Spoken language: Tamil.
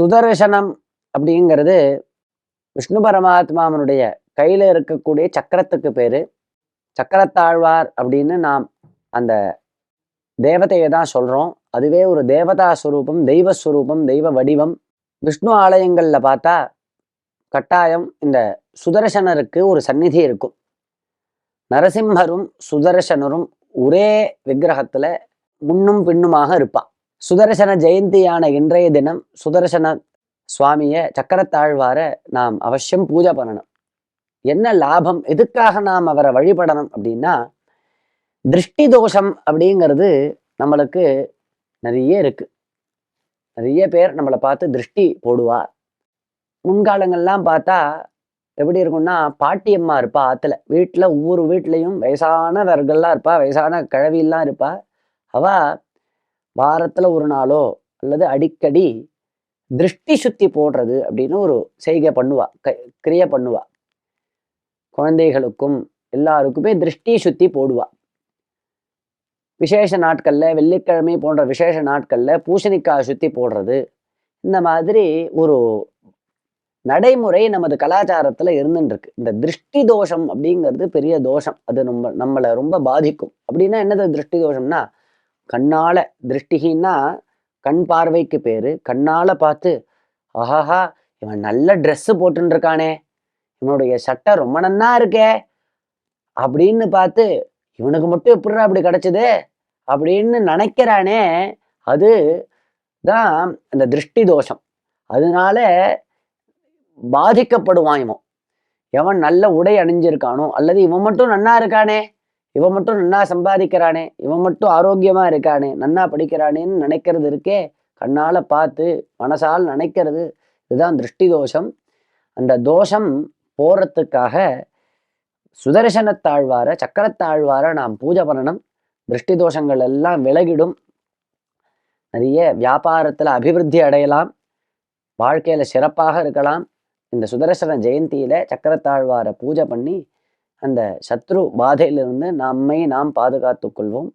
சுதர்சனம் அப்படிங்கிறது விஷ்ணு பரமாத்மாவனுடைய கையில் இருக்கக்கூடிய சக்கரத்துக்கு பேர். சக்கரத்தாழ்வார் அப்படின்னு நாம் அந்த தேவதையை தான் சொல்கிறோம் அதுவே ஒரு தேவதா ஸ்வரூபம் தெய்வ ஸ்வரூபம் தெய்வ வடிவம். விஷ்ணு ஆலயங்களில் பார்த்தா கட்டாயம் இந்த சுதர்சனருக்கு ஒரு சந்நிதி இருக்கும். நரசிம்மரும் சுதர்சனரும் ஒரே விக்கிரகத்தில் முன்னும் பின்னுமாக இருப்பான். சுதர்சன ஜெயந்தியான இன்றைய தினம் சுதர்சன சுவாமியை சக்கரத்தாழ்வார நாம் அவசியம் பூஜை பண்ணணும். என்ன லாபம்? எதுக்காக நாம் அவரை வழிபடணும் அப்படின்னா திருஷ்டி தோஷம் அப்படிங்கிறது நம்மளுக்கு நிறைய இருக்கு. நிறைய பேர் நம்மளை பார்த்து திருஷ்டி போடுவா முன்காலங்கள்லாம் பார்த்தா எப்படி இருக்கும்னா பாட்டியம்மா இருப்பா ஆற்றுல வீட்டில் ஒவ்வொரு வீட்லேயும் வயசானவர்கள்லாம் இருப்பா வயசான கிழவியெல்லாம் இருப்பா. அவள் வாரத்துல ஒரு நாளோ அல்லது அடிக்கடி திருஷ்டி சுத்தி போடுறது அப்படின்னு ஒரு செய்கை பண்ணுவா க கிரியை பண்ணுவா. குழந்தைகளுக்கும் எல்லாருக்குமே திருஷ்டி சுத்தி போடுவா. விசேஷ நாட்கள்ல வெள்ளிக்கிழமை போன்ற விசேஷ நாட்கள்ல பூசணிக்காய் சுத்தி போடுறது. இந்த மாதிரி ஒரு நடைமுறை நமது கலாச்சாரத்துல இருந்துருக்கு இந்த திருஷ்டி தோஷம் அப்படிங்கிறது பெரிய தோஷம். அது நம்ம நம்மளை ரொம்ப பாதிக்கும். அப்படின்னா என்னது திருஷ்டி தோஷம்னா கண்ணால திருஷ்டிகின்னா கண் பார்வைக்கு பேரு. கண்ணால பார்த்து ஆஹாஹா இவன் நல்ல ட்ரெஸ்ஸு போட்டுருக்கானே இவனுடைய சட்டை ரொம்ப நன்னா இருக்கே. அப்படின்னு பார்த்து இவனுக்கு மட்டும் எப்படிடா அப்படி கிடைச்சது? அப்படின்னு நினைக்கிறானே. அது தான் அந்த திருஷ்டி தோஷம். அதனால பாதிக்கப்படுவான் இவன். எவன் நல்ல உடை அணிஞ்சிருக்கானோ அல்லது இவன் மட்டும் நன்னா இருக்கானே. இவன் மட்டும் நன்னா சம்பாதிக்கிறானே இவன் மட்டும் ஆரோக்கியமா இருக்கானே நன்னா படிக்கிறானேன்னு நினைக்கிறது இருக்கே கண்ணால பார்த்து மனசால் நினைக்கிறது இதுதான் திருஷ்டி தோஷம் அந்த தோஷம் போறதுக்காக சுதர்சனத்தாழ்வார சக்கரத்தாழ்வார நாம் பூஜை பண்ணணும். திருஷ்டி தோஷங்கள் எல்லாம் விலகிடும். நிறைய வியாபாரத்துல அபிவிருத்தி அடையலாம். வாழ்க்கையில சிறப்பாக இருக்கலாம். இந்த சுதர்சன ஜெயந்தியில சக்கரத்தாழ்வார பூஜை பண்ணி அந்த சத்ரு பாதையிலிருந்து நம்மை நாம் பாதுகாத்து கொள்வோம்.